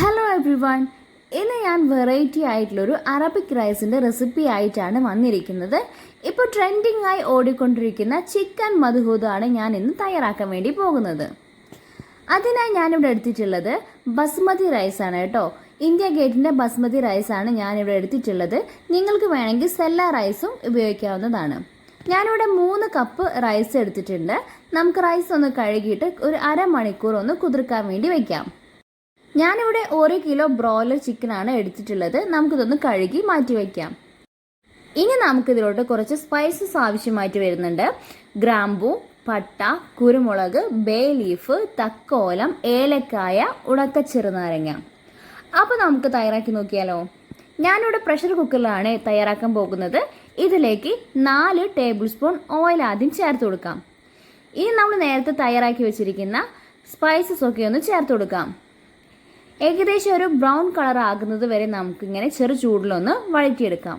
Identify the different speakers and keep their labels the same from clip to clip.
Speaker 1: Hello every one ഇന്ന് ഞാൻ variety ആയിട്ടുള്ളൊരു അറബിക് റൈസിന്റെ റെസിപ്പി ആയിട്ടാണ് വന്നിരിക്കുന്നത്. ഇപ്പോൾ ട്രെൻഡിങ് ആയി ഓടിക്കൊണ്ടിരിക്കുന്ന ചിക്കൻ മധുഹൂദാണ് ഞാൻ ഇന്ന് തയ്യാറാക്കാൻ വേണ്ടി പോകുന്നത്. അതിനായി ഞാനിവിടെ എടുത്തിട്ടുള്ളത് ബസ്മതി റൈസാണ് കേട്ടോ. ഇന്ത്യ ഗേറ്റിന്റെ ബസ്മതി റൈസാണ് ഞാനിവിടെ എടുത്തിട്ടുള്ളത്. നിങ്ങൾക്ക് വേണമെങ്കിൽ സെല്ല റൈസും ഉപയോഗിക്കാവുന്നതാണ്. ഞാനിവിടെ മൂന്ന് കപ്പ് റൈസ് എടുത്തിട്ടുണ്ട്. നമുക്ക് റൈസ് ഒന്ന് കഴുകിയിട്ട് ഒരു അരമണിക്കൂർ ഒന്ന് കുതിർക്കാൻ വേണ്ടി വെക്കാം. ഞാനിവിടെ ഒരു കിലോ ബ്രോയിലർ ചിക്കൻ ചിക്കനാണ് എടുത്തിട്ടുള്ളത്. നമുക്കിതൊന്ന് കഴുകി മാറ്റി വയ്ക്കാം ഇനി നമുക്കിതിലോട്ട് കുറച്ച് സ്പൈസസ് ആവശ്യമായിട്ട് വരുന്നുണ്ട്. ഗ്രാമ്പൂ പട്ട കുരുമുളക് ബേ ലീഫ് തക്കോലം ഏലക്കായ ഉണക്ക ചെറുനാരങ്ങ. അപ്പോൾ നമുക്ക് തയ്യാറാക്കി നോക്കിയാലോ? ഞാനിവിടെ പ്രഷർ കുക്കറിലാണ് തയ്യാറാക്കാൻ പോകുന്നത്. ഇതിലേക്ക് നാല് ടേബിൾ സ്പൂൺ ഓയിൽ ആദ്യം ചേർത്ത് കൊടുക്കാം. ഇനി നമ്മൾ നേരത്തെ തയ്യാറാക്കി വെച്ചിരിക്കുന്ന സ്പൈസസ് ഒക്കെ ഒന്ന് ചേർത്ത് കൊടുക്കാം. ഏകദേശം ഒരു ബ്രൗൺ കളർ ആകുന്നത് വരെ നമുക്കിങ്ങനെ ചെറു ചൂടിലൊന്ന് വഴറ്റിയെടുക്കാം.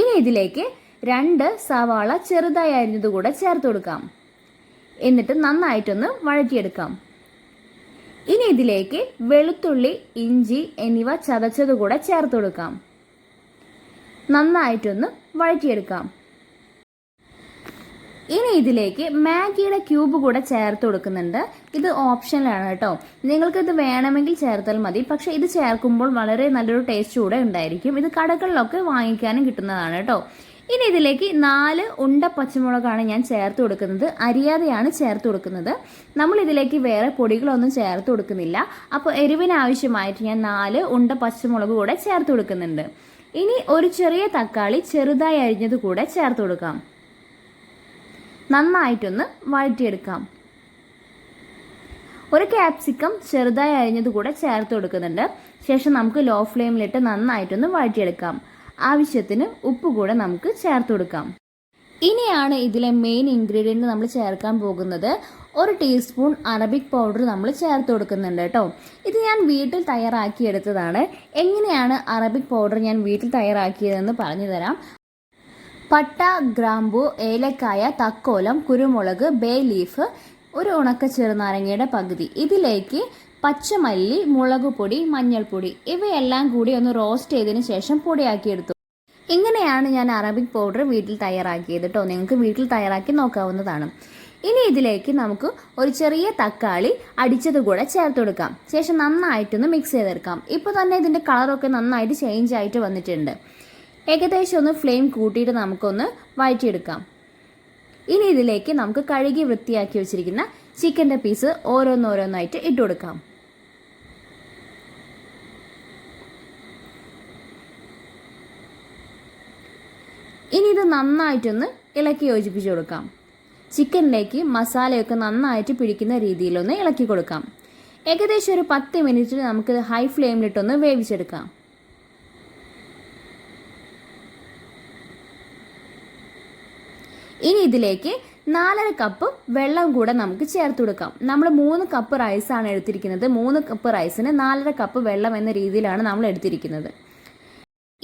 Speaker 1: ഇനി ഇതിലേക്ക് രണ്ട് സവാള ചെറുതായി അരിഞ്ഞത് കൂടെ ചേർത്ത് കൊടുക്കാം. എന്നിട്ട് നന്നായിട്ടൊന്ന് വഴറ്റിയെടുക്കാം. ഇനി ഇതിലേക്ക് വെളുത്തുള്ളി ഇഞ്ചി എന്നിവ ചതച്ചത് കൂടെ ചേർത്ത് കൊടുക്കാം. നന്നായിട്ടൊന്ന് വഴറ്റിയെടുക്കാം. ഇനി ഇതിലേക്ക് മാഗിയുടെ ക്യൂബ് കൂടെ ചേർത്ത് കൊടുക്കുന്നുണ്ട്. ഇത് ഓപ്ഷനിലാണ് കേട്ടോ. നിങ്ങൾക്ക് ഇത് വേണമെങ്കിൽ ചേർത്താൽ മതി. പക്ഷെ ഇത് ചേർക്കുമ്പോൾ വളരെ നല്ലൊരു ടേസ്റ്റ് കൂടെ ഉണ്ടായിരിക്കും. ഇത് കടകളിലൊക്കെ വാങ്ങിക്കാനും കിട്ടുന്നതാണ് കേട്ടോ. ഇനി ഇതിലേക്ക് നാല് ഉണ്ട പച്ചമുളകാണ് ഞാൻ ചേർത്ത് കൊടുക്കുന്നത്. അരിയാതെയാണ് ചേർത്ത് കൊടുക്കുന്നത്. നമ്മൾ ഇതിലേക്ക് വേറെ പൊടികളൊന്നും ചേർത്ത് കൊടുക്കുന്നില്ല. അപ്പോൾ എരിവിന് ആവശ്യമായിട്ട് ഞാൻ നാല് ഉണ്ട പച്ചമുളക് കൂടെ ചേർത്ത് കൊടുക്കുന്നുണ്ട്. ഇനി ഒരു ചെറിയ തക്കാളി ചെറുതായി അരിഞ്ഞത് കൂടെ ചേർത്ത് കൊടുക്കാം. നന്നായിട്ടൊന്ന് വഴറ്റിയെടുക്കാം. ഒരു ക്യാപ്സിക്കം ചെറുതായി അരിഞ്ഞത് കൂടെ ചേർത്ത് കൊടുക്കുന്നുണ്ട്. ശേഷം നമുക്ക് ലോ ഫ്ലെയിമിലിട്ട് നന്നായിട്ടൊന്ന് വഴറ്റിയെടുക്കാം. ആവശ്യത്തിന് ഉപ്പ് കൂടെ നമുക്ക് ചേർത്ത് കൊടുക്കാം. ഇനിയാണ് ഇതിലെ മെയിൻ ഇൻഗ്രീഡിയന്റ് നമ്മൾ ചേർക്കാൻ പോകുന്നത്. ഒരു ടീസ്പൂൺ അറബിക് പൗഡർ നമ്മൾ ചേർത്ത് കൊടുക്കുന്നുണ്ട് കേട്ടോ. ഇത് ഞാൻ വീട്ടിൽ തയ്യാറാക്കിയെടുത്തതാണ്. എങ്ങനെയാണ് അറബിക് പൗഡർ ഞാൻ വീട്ടിൽ തയ്യാറാക്കിയതെന്ന് പറഞ്ഞു തരാം പട്ട ഗ്രാമ്പു ഏലക്കായ തക്കോലം കുരുമുളക് ബേ ലീഫ് ഒരു ഉണക്ക ചെറുനാരങ്ങയുടെ പകുതി. ഇതിലേക്ക് പച്ചമല്ലി മുളകുപൊടി മഞ്ഞൾപ്പൊടി ഇവയെല്ലാം കൂടി ഒന്ന് റോസ്റ്റ് ചെയ്തതിന് ശേഷം പൊടിയാക്കിയെടുത്തു ഇങ്ങനെയാണ് ഞാൻ അറബിക് പൗഡർ വീട്ടിൽ തയ്യാറാക്കിയത് കേട്ടോ നിങ്ങൾക്ക് വീട്ടിൽ തയ്യാറാക്കി നോക്കാവുന്നതാണ്. ഇനി ഇതിലേക്ക് നമുക്ക് ഒരു ചെറിയ തക്കാളി അടിച്ചത് കൂടെ ചേർത്ത് കൊടുക്കാം. ശേഷം നന്നായിട്ടൊന്ന് മിക്സ് ചെയ്തെടുക്കാം. ഇപ്പോൾ തന്നെ ഇതിന്റെ കളറൊക്കെ നന്നായിട്ട് ചേഞ്ച് ആയിട്ട് വന്നിട്ടുണ്ട്. ഏകദേശം ഒന്ന് ഫ്ലെയിം കൂട്ടിയിട്ട് നമുക്കൊന്ന് വഴറ്റിയെടുക്കാം. ഇനി ഇതിലേക്ക് നമുക്ക് കഴുകി വൃത്തിയാക്കി വെച്ചിരിക്കുന്ന ചിക്കന്റെ പീസ് ഓരോന്നോരോന്നായിട്ട് ഇട്ട് കൊടുക്കാം. ഇനി ഇത് നന്നായിട്ടൊന്ന് ഇളക്കി യോജിപ്പിച്ച് കൊടുക്കാം. ചിക്കനിലേക്ക് മസാലയൊക്കെ നന്നായിട്ട് പിടിക്കുന്ന രീതിയിലൊന്ന് ഇളക്കി കൊടുക്കാം. ഏകദേശം ഒരു പത്ത് മിനിറ്റിൽ നമുക്ക് ഹൈ ഫ്ലെയിമിലിട്ടൊന്ന് വേവിച്ചെടുക്കാം. ഇനി ഇതിലേക്ക് നാലര കപ്പ് വെള്ളം കൂടെ നമുക്ക് ചേർത്ത് കൊടുക്കാം. നമ്മൾ മൂന്ന് കപ്പ് റൈസാണ് എടുത്തിരിക്കുന്നത്. മൂന്ന് കപ്പ് റൈസിന് നാലര കപ്പ് വെള്ളം എന്ന രീതിയിലാണ് നമ്മൾ എടുത്തിരിക്കുന്നത്.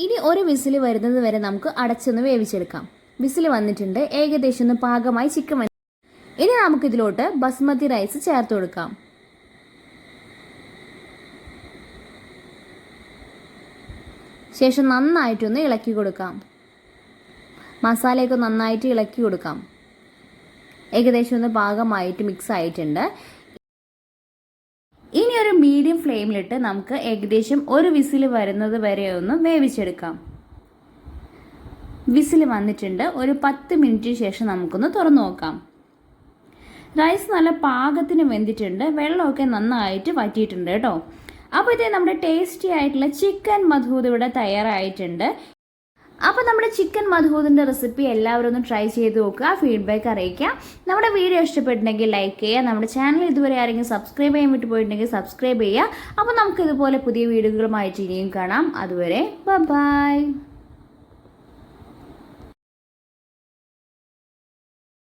Speaker 1: ഇനി ഒരു വിസിൽ വരുന്നത് വരെ നമുക്ക് അടച്ചൊന്ന് വേവിച്ചെടുക്കാം. വിസിൽ വന്നിട്ടുണ്ട്. ഏകദേശം ഒന്ന് പാകമായി ചിക്കൻ ഇനി നമുക്ക് നമുക്കിതിലോട്ട് ബസ്മതി റൈസ് ചേർത്ത് കൊടുക്കാം. ശേഷം നന്നായിട്ടൊന്ന് ഇളക്കി കൊടുക്കാം. മസാലയൊക്കെ നന്നായിട്ട് ഇളക്കി കൊടുക്കാം. ഏകദേശം ഒന്ന് പാകമായിട്ട് മിക്സ് ആയിട്ടുണ്ട്. ഇനി ഒരു മീഡിയം ഫ്ലെയിമിലിട്ട് നമുക്ക് ഏകദേശം ഒരു വിസിൽ വരുന്നത് വരെ ഒന്ന് വേവിച്ചെടുക്കാം. വിസിൽ വന്നിട്ടുണ്ട്. ഒരു പത്ത് മിനിറ്റ് ശേഷം നമുക്കൊന്ന് തുറന്നു നോക്കാം. റൈസ് നല്ല പാകത്തിന് വെന്തിട്ടുണ്ട്. വെള്ളമൊക്കെ നന്നായിട്ട് വറ്റിയിട്ടുണ്ട് കേട്ടോ. അപ്പോൾ നമ്മുടെ ടേസ്റ്റി ആയിട്ടുള്ള ചിക്കൻ മധൂത് ഇവിടെ തയ്യാറായിട്ടുണ്ട്. അപ്പോൾ നമ്മുടെ ചിക്കൻ മധുഹൂദിന്റെ റെസിപ്പി എല്ലാവരും ഒന്ന് ട്രൈ ചെയ്ത് നോക്കുക. ഫീഡ്ബാക്ക് അറിയിക്കുക നമ്മുടെ വീഡിയോ ഇഷ്ടപ്പെട്ടിട്ടുണ്ടെങ്കിൽ ലൈക്ക് ചെയ്യുക. നമ്മുടെ ചാനൽ ഇതുവരെ ആരെങ്കിലും സബ്സ്ക്രൈബ് ചെയ്യാൻ വിട്ടു പോയിട്ടുണ്ടെങ്കിൽ സബ്സ്ക്രൈബ് ചെയ്യുക. അപ്പോൾ നമുക്ക് ഇതുപോലെ പുതിയ വീഡിയോകളുമായിട്ട് ഇനിയും കാണാം. അതുവരെ ബൈ